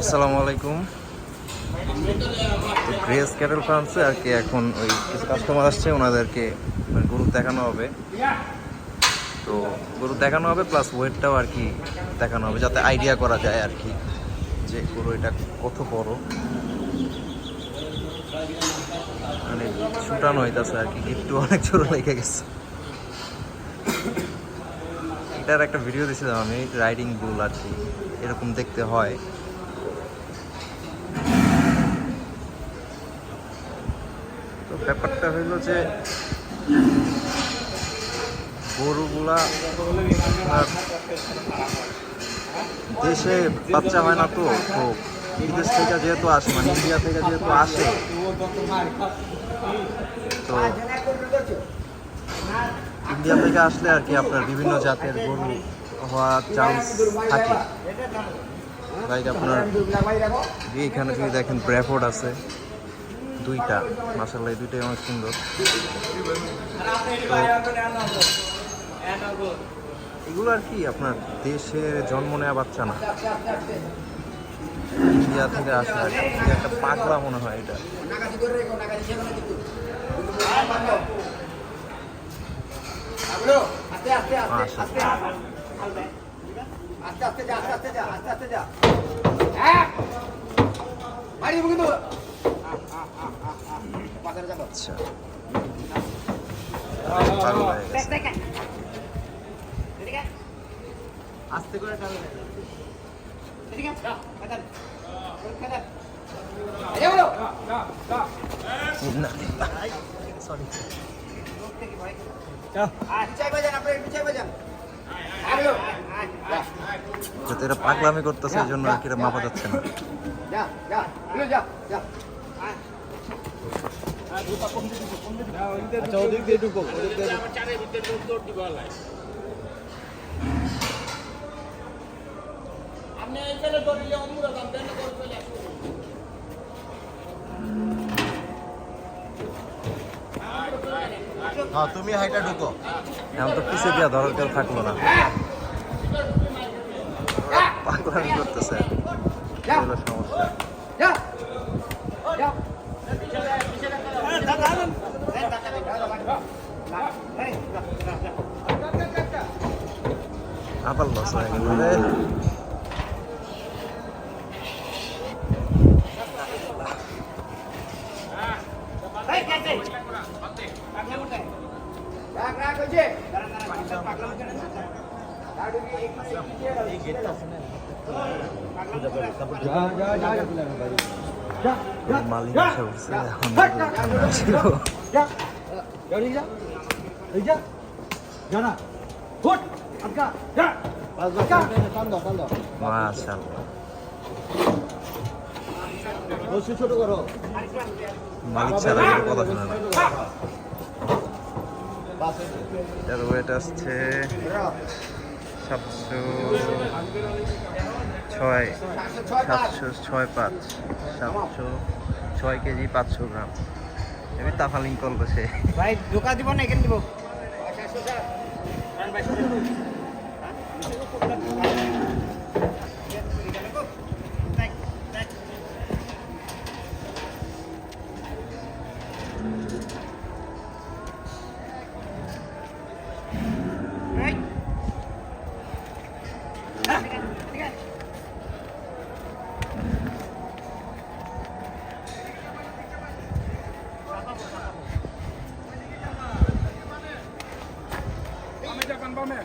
আসসালামু আলাইকুম। তো গ্রেস ক্যাটেল ফার্মসে আর কি এখন ওই কিছু কাস্টমার আসছে, ওনাদেরকে মানে গরু দেখানো হবে। তো গরু দেখানো হবে প্লাস ওয়েটটাও আর কি দেখানো হবে, যাতে আইডিয়া করা যায় আর কি যে গরু এটা কত বড়। মানে ছুটানো হইতাছে আর কি, একটু অনেক ছোট লেগে গেছে। এটার একটা ভিডিও দিয়েছিলাম আমি রাইডিং বুল আর কি, এরকম দেখতে হয়। ব্যাপারটা হইল যে গরুগুলা দেশে বাচ্চা হয় না তো তো বিদেশ থেকে যেহেতু আসে মানে ইন্ডিয়া থেকে যেহেতু আসে, তো ইন্ডিয়া থেকে আসলে আর কি আপনার বিভিন্ন জাতের গরু হওয়ার চান্স থাকে। আপনার এইখানে যদি দেখেন ব্র্যাফোর্ড আছে। দুইটা মাসাল্লাহ এই দুইটাই অনেক সুন্দর এগুলো আর কি আপনার দেশে জন্ম নেওয়া বাচ্চা না ইন্ডিয়া থেকে আসা আর কি একটা পাগলা মনে হয় এটা। আস্তে আস্তে যা আস্তে আস্তে যা আস্তে আস্তে যা হ্যাঁ বাড়ি দেবো কিন্তু পাশে যাব আচ্ছা। হয়ে গেছে। আস্তে করে টানো ঠিক আছে সরি যেহেতু এটা পাগলামি করতেছে এই জন্য আর কি মাপা যাচ্ছে না। যা যা যা যা যা। আচ্ছা ওদিক দিয়ে ঢুকো ওদিক দিয়ে হ্যাঁ তুমি হাইটা ঢুকো। এখন তো পিছে দিয়া ধরার কেউ থাকল না। পাগলামি করতেছে। সমস্যা যা যা আবার লস হয়ে গেল রে রাখ রাখ হইছে যা যা যা যা যা মালিক এসে উঠছে এখন ঠান্ডা ছিল যা যা এই যা। এই যা যা না। ফুট আটকা। যা। বাস বাস টান দাও টান দাও। মাশাআল্লাহ। বসে ছোট করো। মালিক ছাড়া কথা শোনে না এটার ওয়েট আসছে সাতশো ছয় সাতশো ছয় পাঁচ সাতশো ছয় কেজি পাঁচশো গ্রাম। এবার তাফালিং কল করছে ভাই ধোকা দিব না এখানে দিব। হ্যাঁ? ডান বামে